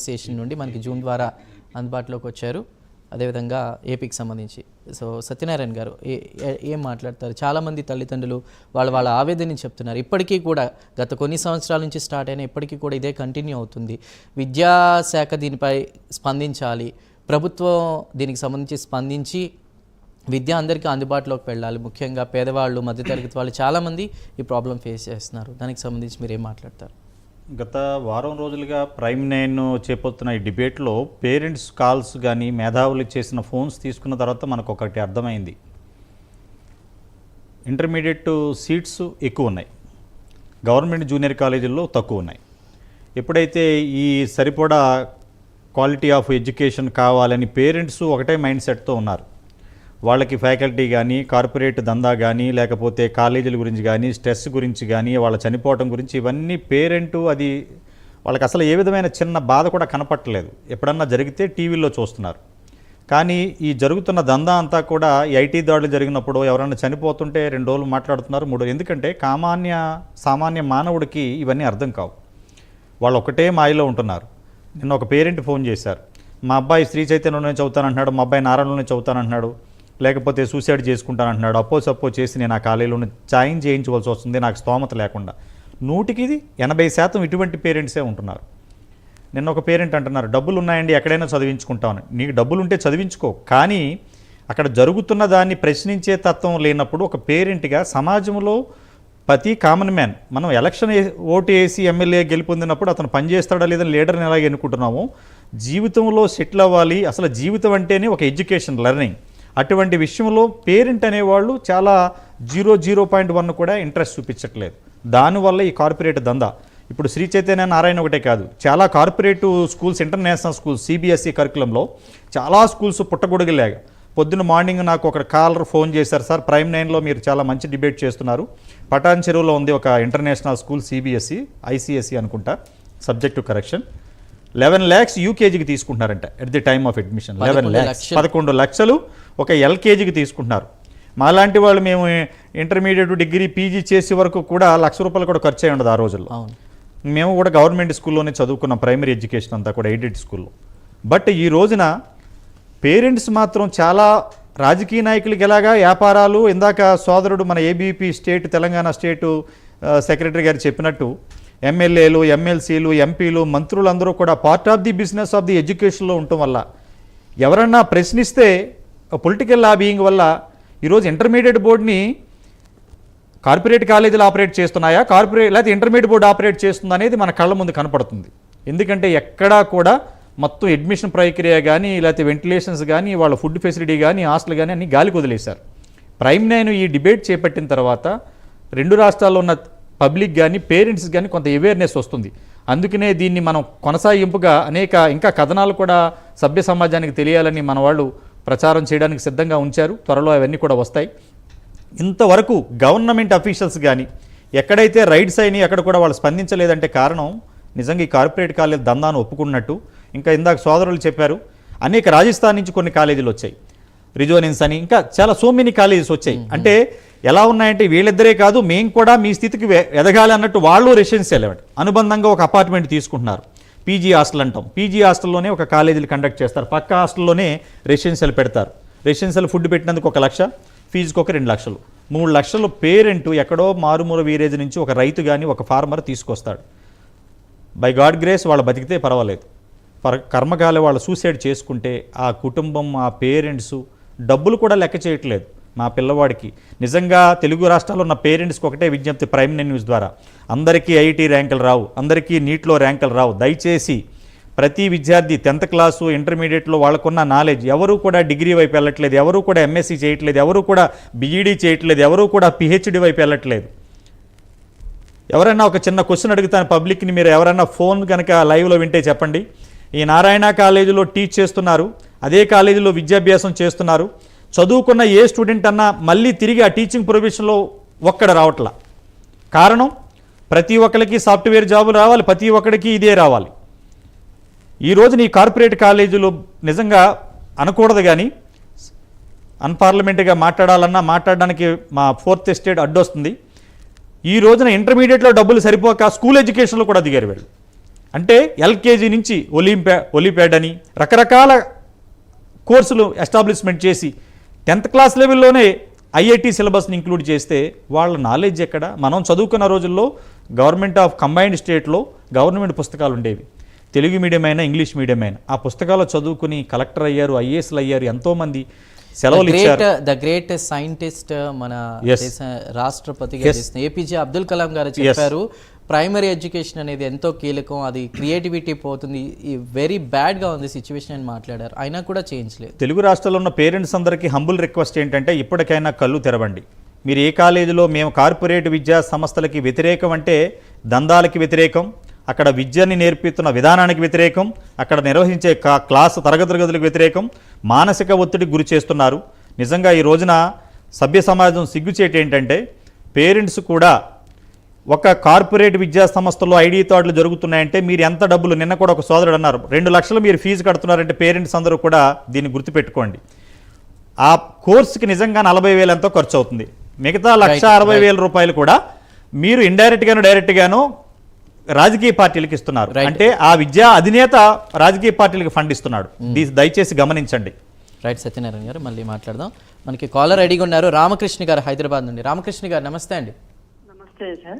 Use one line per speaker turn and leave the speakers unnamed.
Station నుండి మనకి June ద్వారా అందుబాటులోకి వచ్చారు. అదేవిధంగా ఏపీకి సంబంధించి. సో సత్యనారాయణ గారు ఏ- ఏం మాట్లాడతారు? చాలామంది తల్లిదండ్రులు వాళ్ళ వాళ్ళ ఆవేదనని చెప్తున్నారు. ఇప్పటికీ కూడా గత కొన్ని సంవత్సరాల నుంచి స్టార్ట్ అయిన ఇప్పటికీ కూడా ఇదే కంటిన్యూ అవుతుంది. విద్యాశాఖ దీనిపై స్పందించాలి. ప్రభుత్వం దీనికి సంబంధించి స్పందించి విద్య అందరికీ అందుబాటులోకి వెళ్ళాలి. ముఖ్యంగా పేదవాళ్ళు మధ్యతరగతి వాళ్ళు చాలామంది ఈ ప్రాబ్లం ఫేస్ చేస్తున్నారు. దానికి సంబంధించి మీరు ఏం మాట్లాడతారు?
గత వారం రోజులుగా ప్రైమ్ నైన్ చేపడుతున్న ఈ డిబేట్లో పేరెంట్స్ కాల్స్ కానీ మేధావులు చేసిన ఫోన్స్ తీసుకున్న తర్వాత మనకు ఒకటి అర్థమైంది. ఇంటర్మీడియట్ సీట్స్ ఎక్కువ ఉన్నాయి గవర్నమెంట్ జూనియర్ కాలేజీల్లో తక్కువ ఉన్నాయి ఎప్పుడైతే ఈ సరిపడా క్వాలిటీ ఆఫ్ ఎడ్యుకేషన్ కావాలని పేరెంట్స్ ఒకటే మైండ్ సెట్తో ఉన్నారు. వాళ్ళకి ఫ్యాకల్టీ కానీ కార్పొరేట్ దందా కానీ లేకపోతే కాలేజీల గురించి కానీ స్ట్రెస్ గురించి కానీ వాళ్ళ చనిపోవటం గురించి ఇవన్నీ పేరెంటు అది వాళ్ళకి అసలు ఏ విధమైన చిన్న బాధ కూడా కనపట్టలేదు. ఎప్పుడన్నా జరిగితే టీవీలో చూస్తున్నారు. కానీ ఈ జరుగుతున్న దందా అంతా కూడా ఐటీ దాడులు జరిగినప్పుడు ఎవరైనా చనిపోతుంటే రెండు రోజులు మాట్లాడుతున్నారు మూడు ఎందుకంటే కామాన్య సామాన్య మానవుడికి ఇవన్నీ అర్థం కావు. వాళ్ళు ఒకటే మాయలో ఉంటున్నారు. నిన్న ఒక పేరెంట్ ఫోన్ చేశారు. మా అబ్బాయి శ్రీ చైతన్యంలోనే చదువుతానంటున్నాడు మా అబ్బాయి నారాయణలోనే చదువుతానంటున్నాడు లేకపోతే సూసైడ్ చేసుకుంటాను అంటున్నాడు అప్పో సప్పో చేసి నేను ఆ కాలేజీలోనే జాయిన్ చేయించవలసి వస్తుంది. నాకు స్తోమత లేకుండా. నూటికి ఇది ఎనభై శాతం ఇటువంటి పేరెంట్సే ఉంటున్నారు. నిన్న ఒక పేరెంట్ అంటున్నారు డబ్బులు ఉన్నాయండి ఎక్కడైనా చదివించుకుంటామని. నీకు డబ్బులు ఉంటే చదివించుకో. కానీ అక్కడ జరుగుతున్న దాన్ని ప్రశ్నించే తత్వం లేనప్పుడు ఒక పేరెంట్గా సమాజంలో ప్రతి కామన్ మ్యాన్ మనం ఎలక్షన్ ఓటు వేసి ఎమ్మెల్యే గెలుపొందినప్పుడు అతను పనిచేస్తాడా లేదని లీడర్ని ఎలాగ ఎన్నుకుంటున్నాము జీవితంలో సెటిల్ అవ్వాలి. అసలు జీవితం అంటేనే ఒక ఎడ్యుకేషన్ లెర్నింగ్ అటువంటి విషయంలో పేరెంట్ అనేవాళ్ళు చాలా జీరో జీరో పాయింట్ వన్ కూడా ఇంట్రెస్ట్ చూపించట్లేదు. దానివల్ల ఈ కార్పొరేట్ దందా. ఇప్పుడు శ్రీ చైతన్య నారాయణ ఒకటే కాదు చాలా corporate schools international schools CBSE కరికులంలో చాలా స్కూల్స్ పుట్టగొడుగులేగా. పొద్దున్న మార్నింగ్ నాకు ఒక కాలర్ ఫోన్ చేశారు సార్ ప్రైమ్ నైన్లో మీరు చాలా మంచి డిబేట్ చేస్తున్నారు. పటాన్ చెరువులో ఉంది ఒక ఇంటర్నేషనల్ స్కూల్ సిబిఎస్ఈ ఐసిఎస్ఈ అనుకుంటా సబ్జెక్టు కరెక్షన్ లెవెన్ ల్యాక్స్ యూకేజీకి తీసుకుంటున్నారంట at the time of admission eleven lakhs. పదకొండు లక్షలు. ఒక ఎల్కేజీకి తీసుకుంటున్నారు. మాలాంటి వాళ్ళు మేము ఇంటర్మీడియట్ డిగ్రీ పీజీ చేసే వరకు కూడా లక్ష రూపాయలు కూడా ఖర్చు అయి ఉండదు ఆ రోజుల్లో. మేము కూడా గవర్నమెంట్ స్కూల్లోనే చదువుకున్నాం ప్రైమరీ ఎడ్యుకేషన్ అంతా కూడా ఎయిడెడ్ స్కూల్లో. బట్ ఈ రోజున పేరెంట్స్ మాత్రం చాలా రాజకీయ నాయకులకి ఎలాగా వ్యాపారాలు ఇందాక సోదరుడు మన ABP state Telangana state secretary garu చెప్పినట్టు ఎమ్మెల్యేలు ఎమ్మెల్సీలు ఎంపీలు మంత్రులందరూ కూడా part of the business of the ఎడ్యుకేషన్లో ఉండటం వల్ల ఎవరన్నా ప్రశ్నిస్తే పొలిటికల్ లాబీయింగ్ వల్ల ఈరోజు ఇంటర్మీడియట్ బోర్డుని కార్పొరేట్ కాలేజీలు ఆపరేట్ చేస్తున్నాయా? కార్పొరేట్ లేకపోతే ఇంటర్మీడియట్ బోర్డు ఆపరేట్ చేస్తుందా అనేది మన కళ్ళ ముందు కనపడుతుంది. ఎందుకంటే ఎక్కడా కూడా మొత్తం అడ్మిషన్ ప్రక్రియ కానీ లేకపోతే వెంటిలేషన్స్ కానీ వాళ్ళ ఫుడ్ ఫెసిలిటీ కానీ హాస్టల్ కానీ అన్ని గాలికి వదిలేశారు. ప్రైమ్ నైన్ ఈ డిబేట్ చేపట్టిన తర్వాత రెండు రాష్ట్రాల్లో ఉన్న పబ్లిక్ కానీ పేరెంట్స్ కానీ కొంత అవేర్నెస్ వస్తుంది. అందుకనే దీన్ని మనం కొనసాగింపుగా అనేక ఇంకా కథనాలు కూడా సభ్య సమాజానికి తెలియాలని మన వాళ్ళు ప్రచారం చేయడానికి సిద్ధంగా ఉంచారు. త్వరలో అవన్నీ కూడా వస్తాయి. ఇంతవరకు గవర్నమెంట్ అఫీషియల్స్ కానీ ఎక్కడైతే రైడ్స్ అయినాయి అక్కడ కూడా వాళ్ళు స్పందించలేదంటే కారణం నిజంగా ఈ కార్పొరేట్ కాలేజ్ దందాను ఒప్పుకున్నట్టు ఇంకా ఇందాక సోదరులు చెప్పారు. అనేక రాజస్థాన్ నుంచి కొన్ని కాలేజీలు వచ్చాయి. రిజోనెన్స్ అని ఇంకా చాలా సో మెనీ కాలేజెస్ వచ్చాయి. అంటే ఎలా ఉన్నాయంటే వీళ్ళిద్దరే కాదు మేము కూడా మీ స్థితికి ఎదగాలి అన్నట్టు వాళ్ళు రెసిడెన్షియల్ అనుబంధంగా ఒక అపార్ట్మెంట్ తీసుకుంటున్నారు. పీజీ హాస్టల్ అంటాం. పీజీ హాస్టల్లోనే ఒక కాలేజీలు కండక్ట్ చేస్తారు. పక్క హాస్టల్లోనే రెసిడెన్షియల్ పెడతారు. రెసిడెన్షియల్ ఫుడ్ పెట్టినందుకు ఒక లక్ష ఫీజుకి ఒక రెండు లక్షలు. మూడు లక్షలు పేరెంట్ ఎక్కడో మారుమూల వీరేజ్ నుంచి ఒక రైతు కానీ ఒక ఫార్మర్ తీసుకొస్తాడు. బై గాడ్ గ్రేస్ వాళ్ళు బతికితే పర్వాలేదు. పర కర్మకాలి వాళ్ళు సూసైడ్ చేసుకుంటే ఆ కుటుంబం ఆ పేరెంట్స్ డబ్బులు కూడా లెక్క చేయట్లేదు. మా పిల్లవాడికి. నిజంగా తెలుగు రాష్ట్రాల్లో ఉన్న పేరెంట్స్కి ఒకటే విజ్ఞప్తి ప్రైమ్ న్యూస్ ద్వారా. అందరికీ ఐఐటీ ర్యాంకులు రావు అందరికీ నీట్లో ర్యాంకులు రావు. దయచేసి ప్రతి విద్యార్థి టెన్త్ క్లాసు ఇంటర్మీడియట్లో వాళ్ళకున్న నాలెడ్జ్ ఎవరు కూడా డిగ్రీ వైపు వెళ్ళట్లేదు ఎవరూ కూడా ఎంఎస్సీ చేయట్లేదు ఎవరు కూడా బీఈడీ చేయట్లేదు ఎవరూ కూడా పిహెచ్డి వైపు వెళ్ళట్లేదు. ఎవరైనా ఒక చిన్న క్వశ్చన్ అడుగుతాను పబ్లిక్ని మీరు ఎవరైనా ఫోన్ కనుక లైవ్లో వింటే చెప్పండి. ఈ నారాయణ కాలేజీలో టీచ్ చేస్తున్నారు అదే కాలేజీలో విద్యాభ్యాసం చేస్తున్నారు. చదువుకున్న ఏ స్టూడెంట్ అన్నా మళ్ళీ తిరిగి ఆ టీచింగ్ ప్రొఫెషన్లో ఒక్కడ రావట్లా. కారణం ప్రతి ఒక్కరికి సాఫ్ట్వేర్ జాబులు రావాలి ప్రతి ఒక్కడికి ఇదే రావాలి. ఈ నీ కార్పొరేట్ కాలేజీలో నిజంగా అనకూడదు కానీ అన్పార్లమెంట్గా మాట్లాడాలన్నా మాట్లాడడానికి మా ఫోర్త్ ఎస్టేట్ అడ్డొస్తుంది. ఈ రోజున ఇంటర్మీడియట్లో డబ్బులు సరిపోక స్కూల్ ఎడ్యుకేషన్లో కూడా దిగారు వీళ్ళు. అంటే ఎల్కేజీ నుంచి ఒలింపే ఒలింప్యాడ్ అని రకరకాల కోర్సులు ఎస్టాబ్లిష్మెంట్ చేసి టెన్త్ క్లాస్ లెవెల్లోనే ఐఐటి సిలబస్ని ఇంక్లూడ్ చేస్తే వాళ్ళ నాలెడ్జ్ ఎక్కడ? మనం చదువుకున్న రోజుల్లో గవర్నమెంట్ ఆఫ్ కంబైన్డ్ స్టేట్లో గవర్నమెంట్ పుస్తకాలు ఉండేవి. తెలుగు మీడియం అయినా ఇంగ్లీష్ మీడియం అయినా. ఆ పుస్తకాలు చదువుకుని కలెక్టర్ అయ్యారు ఐఏఎస్లు అయ్యారు ఎంతోమంది సెలవులు ఇచ్చారు.
ద గ్రేట్ సైంటిస్ట్ మన చేసిన ఏపీజే అబ్దుల్ కలాం గారు చెప్పారు. ప్రైమరీ ఎడ్యుకేషన్ అనేది ఎంతో కీలకం అది క్రియేటివిటీ పోతుంది. ఈ వెరీ బ్యాడ్గా ఉంది సిచ్యువేషన్ అని మాట్లాడారు. అయినా కూడా చేంజ్ లేదు.
తెలుగు రాష్ట్రాల్లో ఉన్న పేరెంట్స్ అందరికీ హంబుల్ రిక్వెస్ట్ ఏంటంటే ఇప్పటికైనా కళ్ళు తెరవండి. మీరు ఏ కాలేజీలో మేము కార్పొరేట్ విద్యా సంస్థలకి వ్యతిరేకం అంటే దందాలకి వ్యతిరేకం అక్కడ విద్యని నేర్పిస్తున్న విధానానికి వ్యతిరేకం అక్కడ నిర్వహించే కా క్లాసు తరగతి గదులకు వ్యతిరేకం మానసిక ఒత్తిడికి గురి చేస్తున్నారు. నిజంగా ఈ రోజున సభ్య సమాజం సిగ్గుచేటి ఏంటంటే పేరెంట్స్ కూడా ఒక కార్పొరేట్ విద్యా సంస్థలో ఐడి థాట్లు జరుగుతున్నాయంటే మీరు ఎంత డబ్బులు నిన్న కూడా ఒక సోదరుడు అన్నారు రెండు లక్షలు మీరు ఫీజు కడుతున్నారంటే పేరెంట్స్ అందరూ కూడా దీన్ని గుర్తుపెట్టుకోండి. ఆ కోర్సుకి నిజంగా నలభై వేలు ఎంతో ఖర్చు అవుతుంది. మిగతా లక్ష అరవై వేల రూపాయలు కూడా మీరు ఇండైరెక్ట్ గాను డైరెక్ట్ గాను రాజకీయ పార్టీలకు ఇస్తున్నారు. అంటే ఆ విద్యా అధినేత రాజకీయ పార్టీలకు ఫండ్ ఇస్తున్నాడు. దీ- దయచేసి గమనించండి.
రైట్ సత్యనారాయణ గారు మళ్ళీ మాట్లాడదాం. మనకి కాలర్ రెడీగా ఉన్నారు రామకృష్ణ గారు హైదరాబాద్ నుండి. రామకృష్ణ గారు నమస్తే అండి.
నమస్తే సార్.